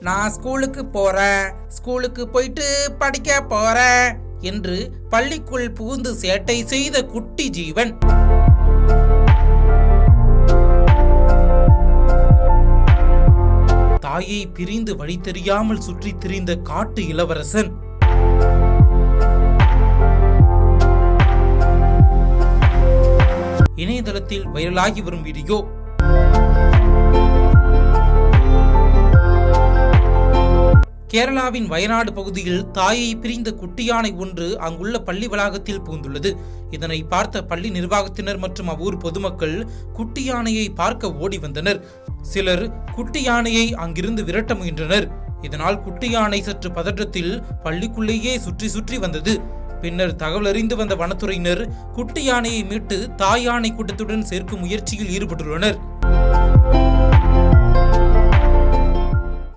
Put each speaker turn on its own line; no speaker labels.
நான் ஸ்கூலுக்கு போறேன் ஸ்கூலுக்கு போயிட்டு படிக்க போறேன் என்று பள்ளிக்குள் புகுந்து சேட்டை செய்த குட்டி ஜீவன். தாயை பிரிந்து வழி தெரியாமல் சுற்றித் திரிந்த காட்டு இளவரசன். இணையதளத்தில் வைரலாகி வரும் வீடியோ. கேரளாவின் வயநாடு பகுதியில் தாயை பிரிந்த குட்டி யானை ஒன்று அங்குள்ள பள்ளி வளாகத்தில் புகுந்துள்ளது. இதனை பார்த்த பள்ளி நிர்வாகத்தினர் மற்றும் அவ்வூர் பொதுமக்கள் குட்டி யானையை பார்க்க ஓடி வந்தனர். சிலர் குட்டி யானையை அங்கிருந்து விரட்ட முயன்றனர். இதனால் குட்டி யானை சற்று பதற்றத்தில் பள்ளிக்குள்ளேயே சுற்றி சுற்றி வந்தது. பின்னர் தகவல் அறிந்து வந்த வனத்துறையினர் குட்டி யானையை மீட்டு தாய் யானை கூட்டத்துடன் சேர்க்கும் முயற்சியில் ஈடுபட்டுள்ளனர்.